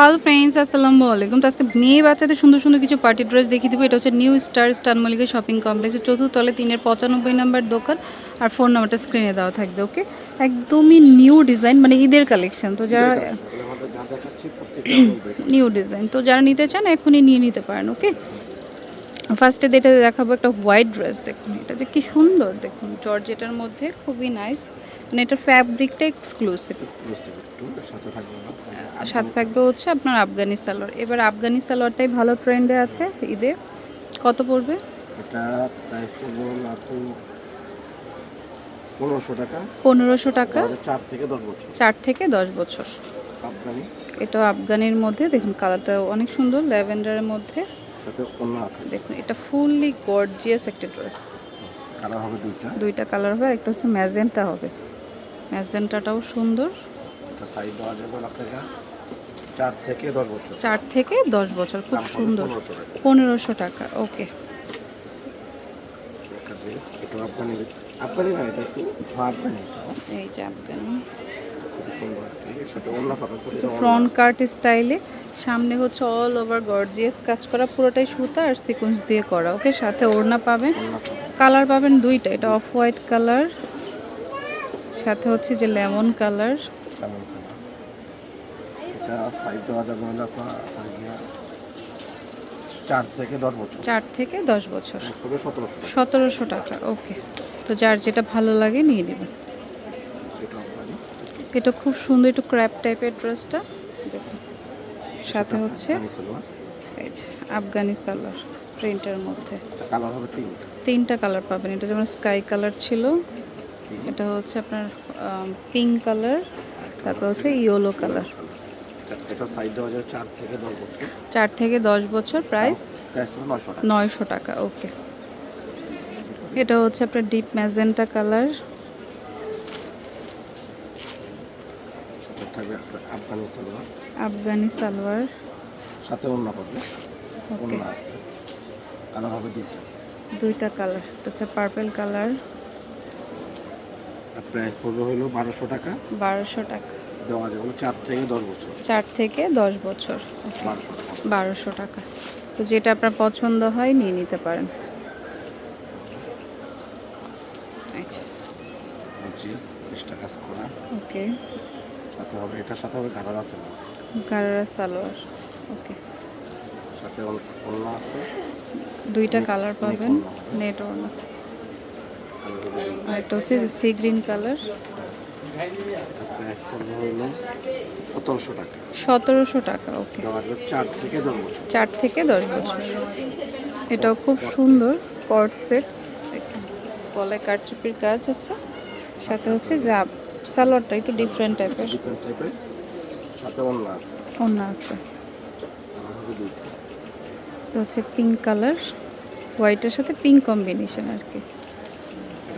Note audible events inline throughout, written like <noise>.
Hello friends আসসালামু আলাইকুম। তো আজকে মেয়ে বাচ্চাদের সুন্দর সুন্দর কিছু পার্টি ড্রেস দেখিয়ে দেবো। এটা হচ্ছে new star star Mallika shopping কমপ্লেক্সের চতুর্থ তলে তিনের পঁচানব্বই নাম্বার দোকান আর ফোন নাম্বারটা স্ক্রিনে দেওয়া থাকবে ওকে একদমই নিউ ডিজাইন মানে ঈদের কালেকশন তো যারা নিউ ডিজাইন <coughs> তো যারা নিতে চান এখনই নিয়ে নিতে পারেন ওকে ফার্স্টে যেটা দেখাবো একটা হোয়াইট ড্রেস দেখুন এটা যে কি সুন্দর দেখুন। জর্জেটার মধ্যে খুবই নাইস মানে এটার ফ্যাব্রিকটা এক্সক্লুসিভ সাথে থাকবে হচ্ছে আপনার আফগানি সালোয়ার। এবার আফগানি সালোয়ারটাই ভালো ট্রেন্ডে আছে ঈদে। কত পড়বে? এটা প্রাইস পড়বে পনেরোশো টাকা। পনেরোশো টাকা? চার থেকে দশ বছর। চার থেকে দশ বছর। এটা আফগানির মধ্যে দেখুন কালারটা অনেক সুন্দর ল্যাভেন্ডারের মধ্যে। দেখুন এটা ফুললি গর্জিয়াস একটা ড্রেস কালার হবে দুইটা। দুইটা কালার হবে আর একটা হচ্ছে ম্যাজেন্টা হবে। ম্যাজেন্টাটাও সুন্দর। সাইজ দেওয়া যাবে আপনাকে চার থেকে দশ বছর। চার থেকে দশ বছর খুব সুন্দর। পনেরোশো টাকা। ওকে। এই যে আফগানি ফ্রন্ট কাট স্টাইলে সামনে হচ্ছে অল ওভার গর্জিয়াস কাজ করা পুরোটাই সুতা আর সিকোয়েন্স দিয়ে করা ওকে? সাথে ওড়না পাবেন। কালার পাবেন। দুইটা এটা অফ হোয়াইট কালার সাথে হচ্ছে যে লেমন কালার। কেমন কালার। এটা সাইজ দেওয়া যাবে হলো আপনার আইডিয়া চার থেকে দশ বছর। চার থেকে দশ বছর। সতেরোশো টাকা। ওকে। তো যার যেটা ভালো লাগে নিয়ে নেবেন। এটা খুব সুন্দর একটু ক্র্যাপ টাইপের ড্রেসটা। দেখুন। সাথে হচ্ছে আফগানি সালোয়ার। প্রিন্টের মধ্যে। কালার হবে তিনটা কালার পাবেন। এটা যেমন স্কাই কালার ছিল এটা হচ্ছে আপনার পিঙ্ক কালার তারপর হচ্ছে ইয়েলো কালার এটা- দেওয়া চার থেকে দশ বছর। চার থেকে দশ বছর প্রাইস নয়শো টাকা। ওকে এটা হচ্ছে আপনার deep magenta colour Afghani salwar. Afghani salwar. সাথে অন্য পাবে ওকে অন্য আছে। কালার হবে দুইটা। দুইটা কালার এটা হচ্ছে পার্পল কালার প্রাইস পড়বে হলো বারোশো টাকা। বারোশো টাকা। দেওয়া যাবে চার থেকে দশ বছর। চার থেকে দশ বছর। বারোশো টাকা। তো যেটা আপনার পছন্দ হয় নিয়ে নিতে পারেন। আচ্ছা। কাজ করা ওকে। সাথে হবে এটার সাথে হবে আছে না গারারা সালোয়ার। ওকে। সাথে অল- আছে। দুইটা কালার পাবেন। নেট ওড়না। আর একটা হচ্ছে সি গ্রিন কালার সতেরোশো টাকা। সতেরোশো টাকা ওকে চার থেকে দশ বছর। এটাও খুব সুন্দর কট সেট গলায় কারচুপির কাজ আছে। সাথে হচ্ছে সালোয়ারটা একটু ডিফারেন্ট টাইপের সাথে আছে। হচ্ছে পিঙ্ক কালার হোয়াইটের সাথে পিঙ্ক কম্বিনেশন আর কি।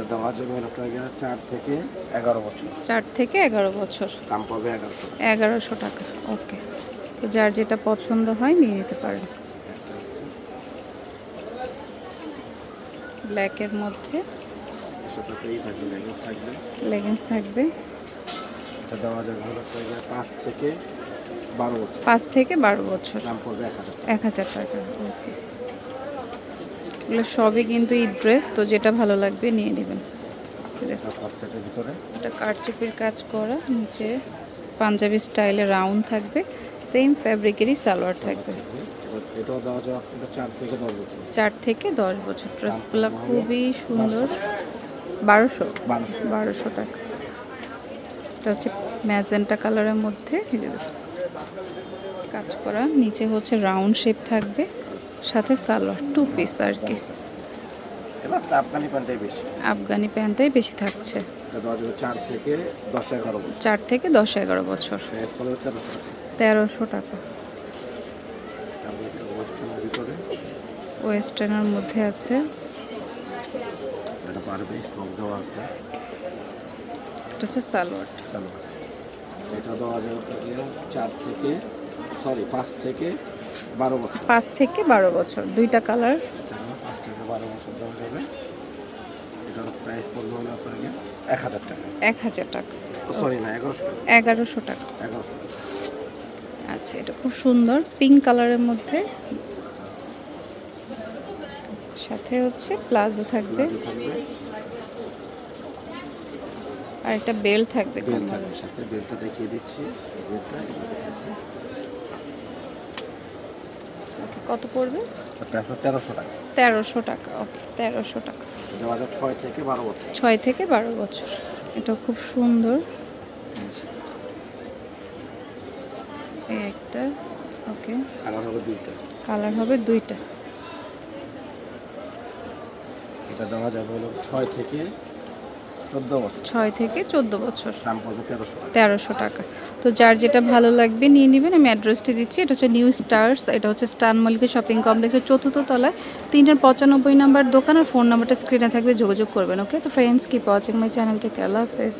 এটা দেওয়া যাবে আপনাকে চার থেকে এগারো বছর। চার থেকে এগারো বছর। দাম পাবে এগারোশো এগারোশো টাকা ওকে। তো যার যেটা পছন্দ হয় নিয়ে নিতে পারেন। ব্ল্যাকের মধ্যে। লেগিংস থাকবে এটা দেওয়া যাবে আপনাকে পাঁচ থেকে বারো বছর। পাঁচ থেকে বারো বছর। দাম পড়বে এক হাজার টাকা। এক হাজার টাকা ওকে। এগুলো সবই কিন্তু ঈদ ড্রেস তো যেটা ভালো লাগবে নিয়ে নেবেন। এটা কারচুপির কাজ করা নিচে পাঞ্জাবি স্টাইলে রাউন্ড থাকবে সেম ফ্যাব্রিকেরই সালোয়ার থাকবে। চার থেকে দশ বছর। ড্রেসগুলো খুবই সুন্দর। বারোশো। বারোশো। টাকা। এটা হচ্ছে ম্যাজেন্টা কালারের মধ্যে কাজ করা নিচে হচ্ছে রাউন্ড শেপ থাকবে। সাথে সালোয়ার টু পিস আর কি। আফগানি প্যান্টটাই বেশি। আফগানি প্যান্টটাই বেশি থাকছে। চার থেকে দশ এগারো বছর। তেরোশো টাকা। ওয়েস্টার্নের মধ্যে আছে। এটা পারবে স্মোক দেওয়া আছে। এটা হচ্ছে সালোয়ার। সালোয়ার। এটা দেওয়া যাবে চার থেকে সরি পাঁচ থেকে বারো বছর। পাঁচ থেকে বারো বছর দুইটা কালার। পাঁচ থেকে বারো বছর দেওয়া যাবে। এটার প্রাইস পড়বে হলো আপনাকে এক হাজার টাকা। এক হাজার টাকা। সরি না এগারোশো টাকা। এগারোশো টাকা। এগারোশো টাকা। আচ্ছা এটা খুব সুন্দর পিঙ্ক কালারের মধ্যে। সাথে হচ্ছে প্লাজো থাকবে। আর একটা বেল থাকবে বেল থাকবে সাথে বেলটা দেখিয়ে দিচ্ছি। বেলটা ওকে কত পড়বে? তেরোশো টাকা। তেরোশো টাকা ওকে তেরোশো টাকা। ছয় থেকে বারো বছর। ছয় থেকে বারো বছর। এটা খুব সুন্দর। একটা ওকে। কালার হবে দুইটা। কালার হবে দুইটা। এটা দেওয়া যাবে হলো ছয় থেকে চোদ্দ বছর। ছয় থেকে চোদ্দ বছর। দাম পড়বে তেরোশো টাকা। তেরোশো টাকা। তো যার যেটা ভালো লাগবে নিয়ে নেবেন আমি অ্যাড্রেসটি দিচ্ছি। এটা হচ্ছে নিউ স্টার্স এটা হচ্ছে স্টান মল্লিকা শপিং কমপ্লেক্সের চতুর্থ তলায়। তিনটার পঁচানব্বই নাম্বার দোকান আর ফোন নাম্বারটা স্ক্রিনে থাকবে যোগাযোগ করবেন ওকে? তো ফ্রেন্ডস কিপ ওয়াচিং মাই চ্যানেলটা কেলা হাফেজ